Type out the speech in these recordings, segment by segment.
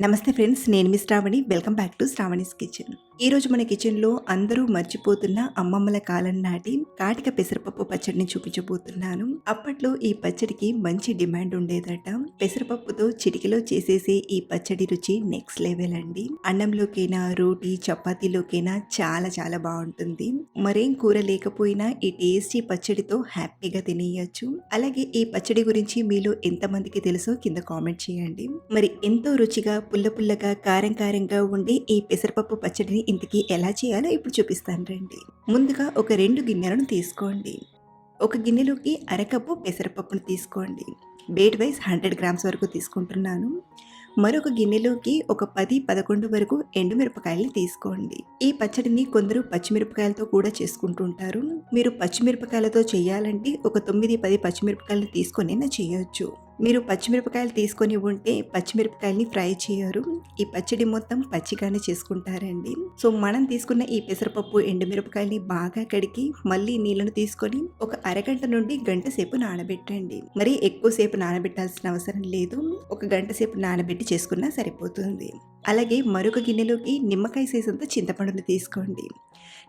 నమస్తే ఫ్రెండ్స్ నేను మీ Shravani. Welcome back to Shravani's kitchen. ఈ రోజు మన కిచెన్లో అందరూ మర్చిపోతున్న అమ్మమ్మల కాలం నాటి కాటిక పెసరపప్పు పచ్చడిని చూపించబోతున్నాను. అప్పట్లో ఈ పచ్చడికి మంచి డిమాండ్ ఉండేదట. పెసరపప్పుతో చిటికలో చేసేసే ఈ పచ్చడి రుచి నెక్స్ట్ లెవెల్ అండి. అన్నంలోకైనా రోటీ చపాతీలోకైనా చాలా చాలా బాగుంటుంది. మరేం కూర లేకపోయినా ఈ టేస్టీ పచ్చడితో హ్యాపీగా తినేయచ్చు. అలాగే ఈ పచ్చడి గురించి మీలో ఎంతమందికి తెలుసో కింద కామెంట్ చేయండి. మరి ఎంతో రుచిగా పుల్ల పుల్లగా కారం కారంగా ఉండే ఈ పెసరపప్పు పచ్చడిని ఇంతకీ ఎలా చేయాలో ఇప్పుడు చూపిస్తాను రండి. ముందుగా ఒక రెండు గిన్నెలను తీసుకోండి. ఒక గిన్నెలోకి అరకప్పు పెసరపప్పును తీసుకోండి. వెయిట్ వైజ్ హండ్రెడ్ గ్రామ్స్ వరకు తీసుకుంటున్నాను. మరొక గిన్నెలోకి ఒక పది పదకొండు వరకు ఎండుమిరపకాయలు తీసుకోండి. ఈ పచ్చడిని కొందరు పచ్చిమిరపకాయలతో కూడా చేసుకుంటుంటారు. మీరు పచ్చిమిరపకాయలతో చేయాలంటే ఒక తొమ్మిది పది పచ్చిమిరపకాయలు తీసుకొని చేయొచ్చు. మీరు పచ్చిమిరపకాయలు తీసుకొని ఉంటే పచ్చిమిరపకాయల్ని ఫ్రై చేయరు. ఈ పచ్చడి మొత్తం పచ్చిగానే చేసుకుంటారండి. సో మనం తీసుకున్న ఈ పెసరపప్పు ఎండుమిరపకాయల్ని బాగా కడిగి మళ్ళీ నీళ్ళను తీసుకొని ఒక అరగంట నుండి గంట సేపు నానబెట్టండి. మరి ఎక్కువసేపు నానబెట్టాల్సిన అవసరం లేదు. ఒక గంట సేపు నానబెట్టి చేసుకున్నా సరిపోతుంది. అలాగే మరొక గిన్నెలోకి నిమ్మకాయ సైజంత చింతపండును తీసుకోండి.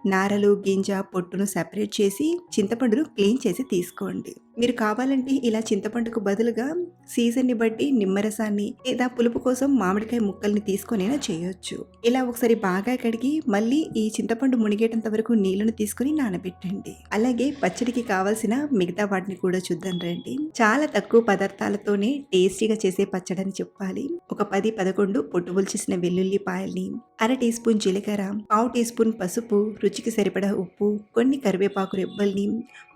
నారలు గింజ పొట్టును సెపరేట్ చేసి చింతపండును క్లీన్ చేసి తీసుకోండి. మీరు కావాలంటే ఇలా చింతపండుకు బదులుగా సీజన్ని బట్టి నిమ్మరసాన్ని లేదా పులుపు కోసం మామిడికాయ ముక్కల్ని తీసుకొనైనా చేయొచ్చు. ఇలా ఒకసారి బాగా కడిగి మళ్ళీ ఈ చింతపండు మునిగేటంత వరకు నీళ్ళను తీసుకుని నానబెట్టండి. అలాగే పచ్చడికి కావాల్సిన మిగతా వాటిని కూడా చూద్దాం రండి. చాలా తక్కువ పదార్థాలతోనే టేస్టీగా చేసే పచ్చడని చెప్పాలి. ఒక పది పదకొండు పొట్టు చేసిన వెల్లుల్లిపాయల్ని అర టీ స్పూన్ జీలకర్ర పావు టీ స్పూన్ పసుపు రుచికి సరిపడా ఉప్పు కొన్ని కరివేపాకు రెబ్బల్ని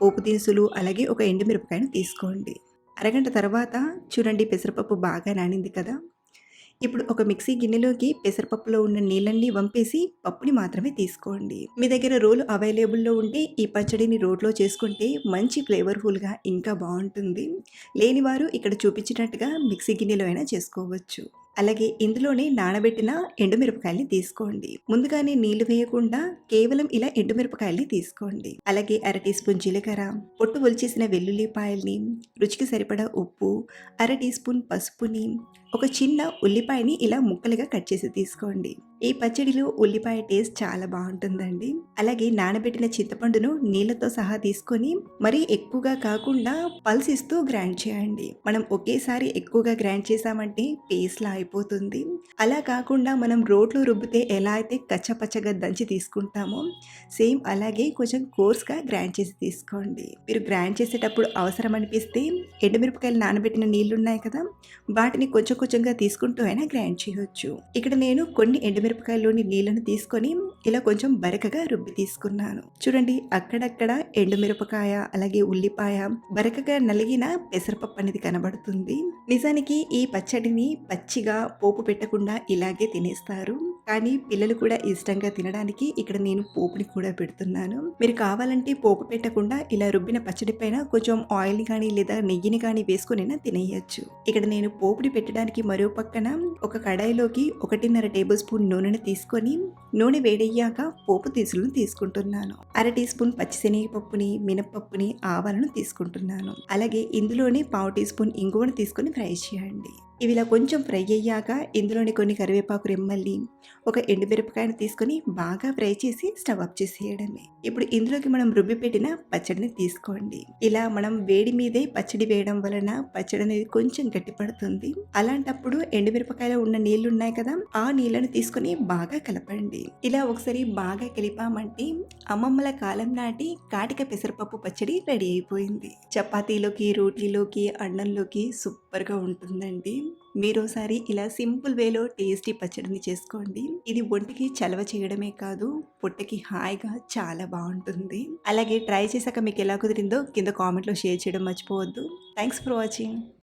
పోపు దినుసులు అలాగే ఒక ఎండుమిరపకాయను తీసుకోండి. అరగంట తర్వాత చూడండి పెసరపప్పు బాగా నానింది కదా. ఇప్పుడు ఒక మిక్సీ గిన్నెలోకి పెసరపప్పులో ఉన్న నీళ్ళన్ని వంపేసి పప్పుని మాత్రమే తీసుకోండి. మీ దగ్గర రోలు అవైలబుల్లో ఉంటే ఈ పచ్చడిని రోట్లో చేసుకుంటే మంచి ఫ్లేవర్ఫుల్గా ఇంకా బాగుంటుంది. లేనివారు ఇక్కడ చూపించినట్టుగా మిక్సీ గిన్నెలో అయినా చేసుకోవచ్చు. అలాగే ఇందులోనే నానబెట్టిన ఎండుమిరపకాయల్ని తీసుకోండి. ముందుగానే నీళ్ళు వేయకుండా కేవలం ఇలా ఎండుమిరపకాయల్ని తీసుకోండి. అలాగే అర టీ స్పూన్ జీలకర్ర పొట్టు ఒలిచేసిన వెల్లుల్లిపాయల్ని రుచికి సరిపడా ఉప్పు అర టీ స్పూన్ పసుపుని ఒక చిన్న ఉల్లిపాయని ఇలా ముక్కలుగా కట్ చేసి తీసుకోండి. ఈ పచ్చడిలో ఉల్లిపాయ టేస్ట్ చాలా బాగుంటుందండి. అలాగే నానబెట్టిన చింతపండును నీళ్ళతో సహా తీసుకొని మరీ ఎక్కువగా కాకుండా పల్స్ ఇస్తూ గ్రైండ్ చేయండి. మనం ఒకేసారి ఎక్కువగా గ్రైండ్ చేసామంటే పేస్ట్లా అయిపోతుంది. అలా కాకుండా మనం రోట్లో రుబ్బితే ఎలా అయితే కచ్చపచ్చగా దంచి తీసుకుంటామో సేమ్ అలాగే కొంచెం కోర్స్గా గ్రైండ్ చేసి తీసుకోండి. మీరు గ్రైండ్ చేసేటప్పుడు అవసరం అనిపిస్తే ఎండుమిరపకాయలు నానబెట్టిన నీళ్ళు ఉన్నాయి కదా వాటిని కొంచెం కొంచెంగా తీసుకుంటూ అయినా గ్రైండ్ చేయవచ్చు ఇక్కడ నేను కొన్ని ఎండుమిరపకాయలోని నీళ్ళను తీసుకొని ఇలా కొంచెం బరకగా రుబ్బి తీసుకున్నాను. చూడండి అక్కడక్కడ ఎండుమిరపకాయ అలాగే ఉల్లిపాయ బరకగా నలిగిన పెసరపప్పు అనేది కనబడుతుంది. నిజానికి ఈ పచ్చడిని పచ్చిగా పోపు పెట్టకుండా ఇలాగే తినేస్తారు. కానీ పిల్లలు కూడా ఇష్టంగా తినడానికి ఇక్కడ నేను పోపుని కూడా పెడుతున్నాను. మీరు కావాలంటే పోపు పెట్టకుండా ఇలా రుబ్బిన పచ్చడి పైన కొంచెం ఆయిల్ కానీ లేదా నెయ్యిని కానీ వేసుకునైనా తినేయచ్చు. ఇక్కడ నేను పోపుని పెట్టడానికి మరో పక్కన ఒక కడాయిలోకి ఒకటిన్నర టేబుల్ స్పూన్ నూనెను తీసుకొని నూనె వేడయ్యాక పోపు తీసులను తీసుకుంటున్నాను. అర టీ స్పూన్ పచ్చిశనగపప్పుని మినపప్పుని ఆవాలను తీసుకుంటున్నాను. అలాగే ఇందులోనే పావు టీ స్పూన్ ఇంగువను తీసుకొని ఫ్రై చేయండి. ఇవి ఇలా కొంచెం ఫ్రై అయ్యాక ఇందులోని కొన్ని కరివేపాకు రెమ్మల్ని ఒక ఎండుమిరపకాయను తీసుకొని బాగా ఫ్రై చేసి స్టవ్ ఆఫ్ చేసేయడమే. ఇప్పుడు ఇందులోకి మనం రుబ్బి పెట్టిన పచ్చడిని తీసుకోండి. ఇలా మనం వేడి మీదే పచ్చడి వేయడం వలన పచ్చడి అనేది కొంచెం గట్టిపడుతుంది అలాంటప్పుడు ఎండుమిరపకాయలో ఉన్న నీళ్ళు ఉన్నాయి కదా ఆ నీళ్ళను తీసుకొని బాగా కలపండి. ఇలా ఒకసారి బాగా కలిపామంటే అమ్మమ్మల కాలం నాటి కాటిక పెసరపప్పు పచ్చడి రెడీ అయిపోయింది. చపాతీలోకి రోటీలోకి అన్నంలోకి సూపర్గా ఉంటుందండి. మీరోసారి ఇలా సింపుల్ వేలో టేస్టీ పచ్చడిని చేసుకోండి. ఇది ఒంటికి చలవ చేయడమే కాదు పొట్టకి హాయిగా చాలా బాగుంటుంది. అలాగే ట్రై చేశాక మీకు ఎలా కుదిరిందో కింద కామెంట్లో షేర్ చేయడం మర్చిపోవద్దు. Thanks for watching.